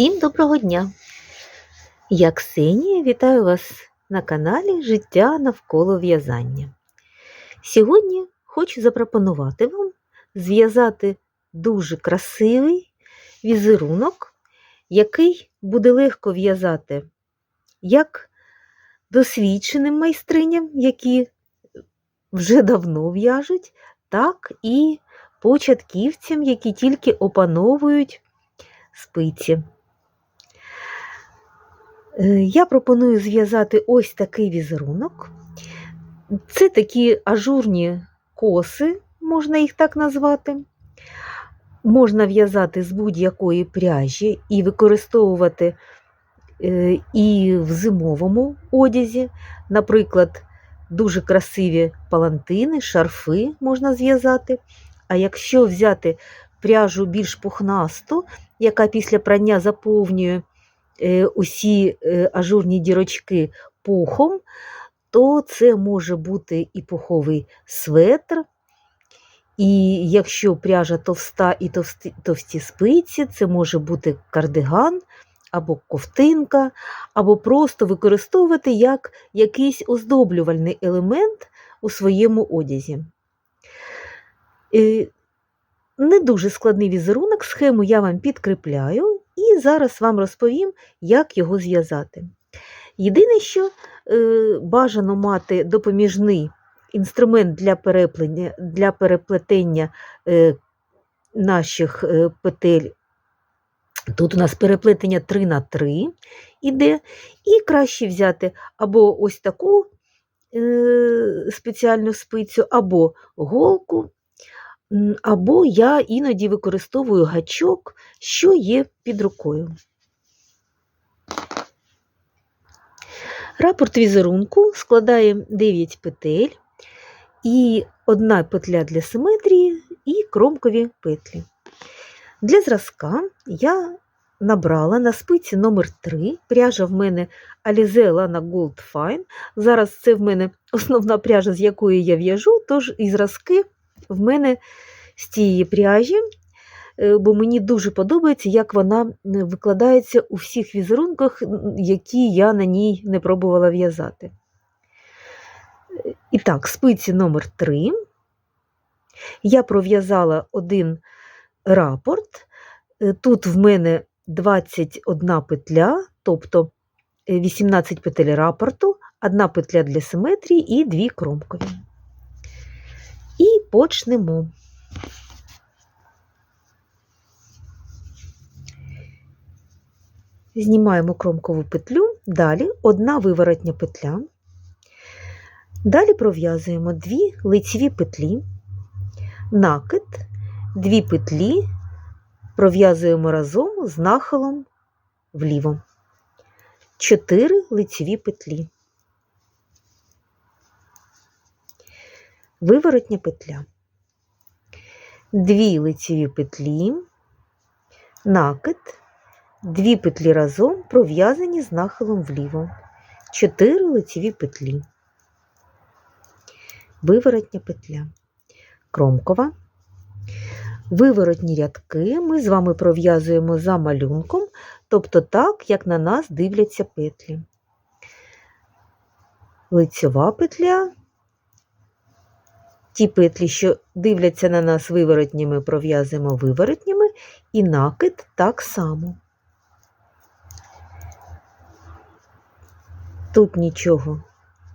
Всім доброго дня! Я Ксенія вітаю вас на каналі Життя навколо в'язання. Сьогодні хочу запропонувати вам зв'язати дуже красивий візерунок, який буде легко в'язати як досвідченим майстриням, які вже давно в'яжуть, так і початківцям, які тільки опановують спиці. Е, Я пропоную зв'язати ось такий візерунок. Це такі ажурні коси, можна їх так назвати. Можна в'язати з будь-якої пряжі і використовувати е, і в зимовому одязі. Наприклад, дуже красиві палантини, шарфи можна зв'язати. А якщо взяти пряжу більш пухнасту, яка після прання заповнює усі е, ажурні дірочки пухом, то це може бути і пуховий светр. І якщо пряжа товста і товсті, товсті спиці, це може бути кардиган або ковтинка, або просто використовувати як якийсь оздоблювальний елемент у своєму одязі. Е, Не дуже складний візерунок, схему я вам підкріпляю зараз вам розповім, як його зв'язати. Єдине, що е, бажано мати допоміжний інструмент для переплетення, для переплетення е, наших е, петель. Тут у нас переплетення 3 на 3 іде, і краще взяти або ось таку спеціальну спицю, або голку, або я іноді використовую гачок, що є під рукою. Рапорт візерунку складає 9 петель і одна петля для симетрії і кромкові петлі. Для зразка я набрала на спиці номер 3 пряжа в мене Alize Lana Gold Fine. Зараз це в мене основна пряжа, з якої я в'яжу, тож і зразки в мене з цієї пряжі, е, бо мені дуже подобається, як вона викладається у всіх візерунках, які я на ній не пробувала в'язати. І так, спиці номер 3 я пров'язала один рапорт. Е, Тут в мене 21 петля, тобто 18 петель рапорту, одна петля для симетрії і дві кромкові. І почнемо. Знімаємо кромкову петлю, далі одна виворотня петля. Далі пров'язуємо дві лицеві петлі, накид, дві петлі пров'язуємо разом з нахилом вліво. Чотири лицеві петлі. Виворотня петля. Дві лицеві петлі, накид, дві петлі разом пров'язані з нахилом вліво. Чотири лицеві петлі. Виворотня петля. Кромкова. Виворотні рядки ми з вами пров'язуємо за малюнком, тобто так, як на нас дивляться петлі. Лицьова петля. Ті петлі, що дивляться на нас виворотніми, пров'язуємо виворотніми, і накид так само. Тут нічого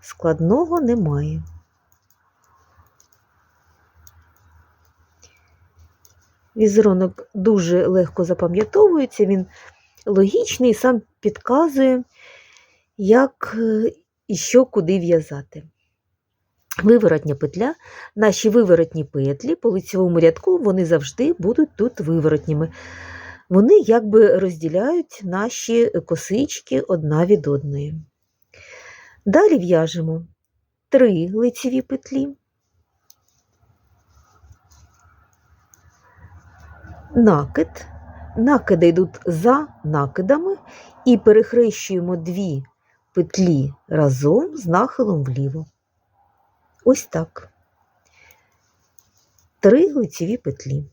складного немає. Візерунок дуже легко запам'ятовується, він логічний і сам підказує, як е, і що куди в'язати. Виворотня петля, наші виворотні петлі по лицевому рядку вони завжди будуть тут виворотніми. Вони якби розділяють наші косички одна від одної. Далі в'яжемо три лицеві петлі. накид. Накиди йдуть за накидами і перехрещуємо дві петлі разом з нахилом вліво. Ось так. Три лицеві петлі.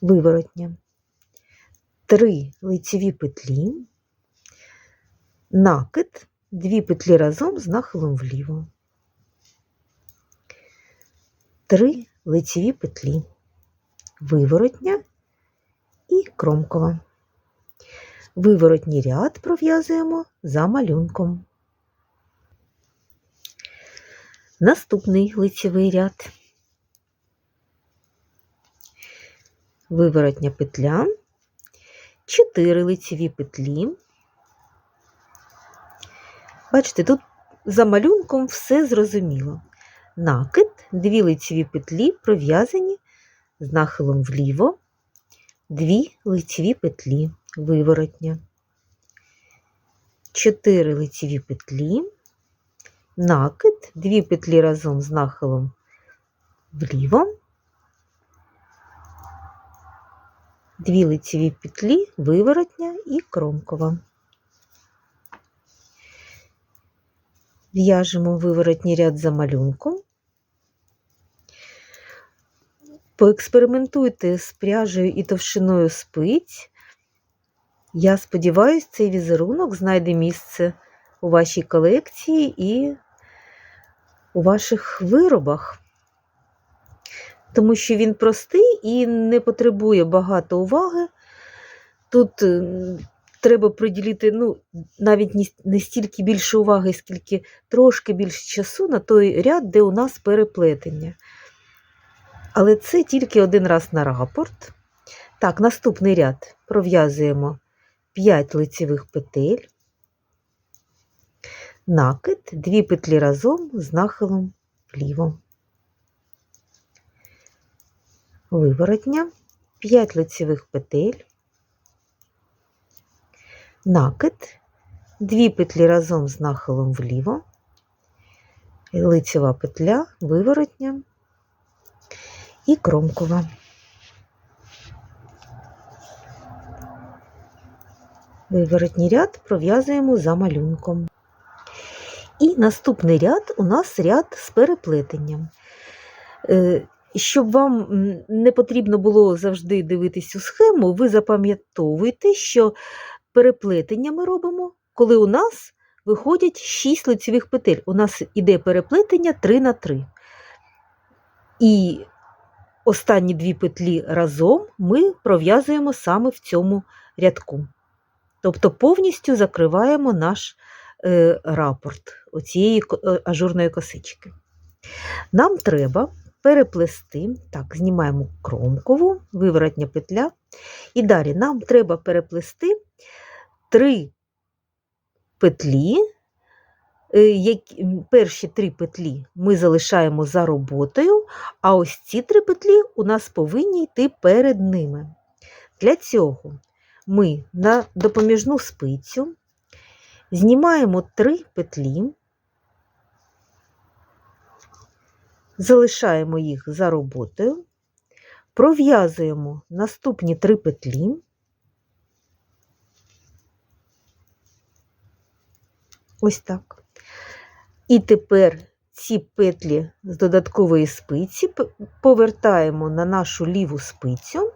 Виворотня. 3 лицеві петлі, накид, 2 петлі разом з нахилом вліво. 3 лицеві петлі, виворотня і кромкова. Виворотній ряд пров'язуємо за малюнком. Наступний лицевий ряд. Виворотня петля, 4 лицеві петлі. Бачите, тут за малюнком все зрозуміло. Накид, 2 лицеві петлі пров'язані з нахилом вліво, 2 лицеві петлі виворотня, 4 лицеві петлі, накид, 2 петлі разом з нахилом вліво, 2 лицеві петлі, виворотня і кромкова. В'яжемо виворотній ряд за малюнком. Поекспериментуйте з пряжею і товщиною спиць. Я сподіваюся, цей візерунок знайде місце у вашій колекції і у ваших виробах, тому що він простий і не потребує багато уваги. Тут треба приділити ну, навіть не- не стільки більше уваги, скільки трошки більше часу на той ряд, де у нас переплетення. Але це тільки один раз на рапорт. Так, наступний ряд пров'язуємо 5 лицевих петель, накид, 2 петлі разом з нахилом вліво. Виворотня, 5 лицевих петель, накид, 2 петлі разом з нахилом вліво, лицева петля, виворотня і кромкова. Виворотній ряд пров'язуємо за малюнком. І наступний ряд у нас ряд з переплетенням. Е, Щоб вам не потрібно було завжди дивитись у схему, ви запам'ятовуйте, що переплетення ми робимо, коли у нас виходять 6 лицевих петель. У нас іде переплетення 3 на 3. І останні дві петлі разом ми пров'язуємо саме в цьому рядку. Тобто повністю закриваємо наш е, рапорт оцієї е, ажурної косички. Нам треба переплести, так, знімаємо кромкову, виворотня петля. І далі нам треба переплести три петлі. е, Перші три петлі ми залишаємо за роботою, а ось ці три петлі у нас повинні йти перед ними. Для цього ми на допоміжну спицю знімаємо три петлі, залишаємо їх за роботою, пров'язуємо наступні три петлі, ось так. І тепер ці петлі з додаткової спиці повертаємо на нашу ліву спицю.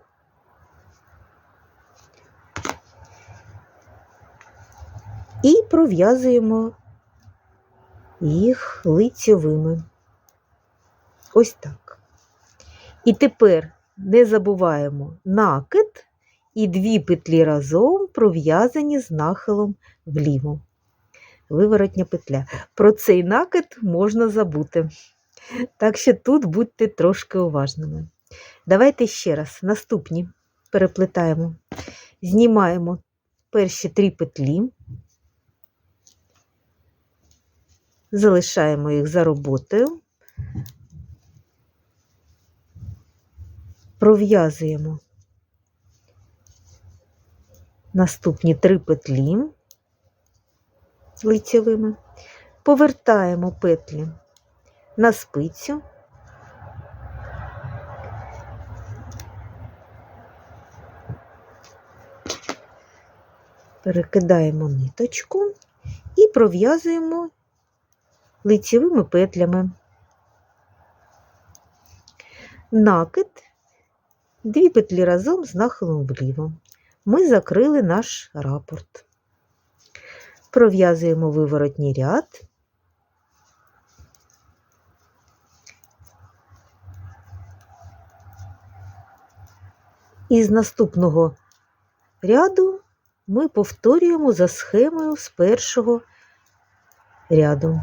І пров'язуємо їх лицьовими. Ось так. І тепер не забуваємо накид і дві петлі разом пров'язані з нахилом вліво. Виворотня петля. Про цей накид можна забути. Так що тут будьте трошки уважними. Давайте ще раз наступні переплетаємо. Знімаємо перші три петлі. Залишаємо їх за роботою, пров'язуємо наступні три петлі лицевими, повертаємо петлі на спицю, перекидаємо ниточку і пров'язуємо лицевими петлями. Накид, дві петлі разом з нахилом вліво. ми закрили наш рапорт. Пров'язуємо виворотній ряд. І з наступного ряду ми повторюємо за схемою з першого ряду.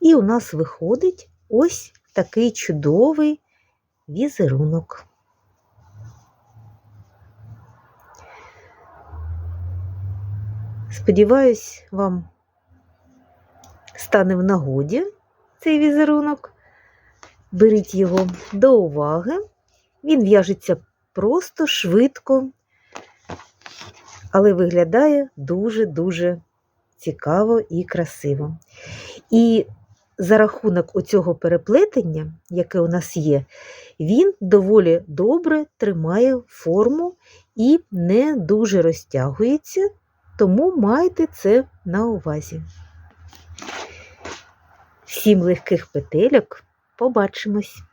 І у нас виходить ось такий чудовий візерунок. Сподіваюсь, вам стане в нагоді цей візерунок. Беріть його до уваги. Він в'яжеться просто швидко, але виглядає дуже-дуже цікаво і красиво. І за рахунок оцього переплетення, яке у нас є, він доволі добре тримає форму і не дуже розтягується, тому майте це на увазі. Всім легких петельок побачимось!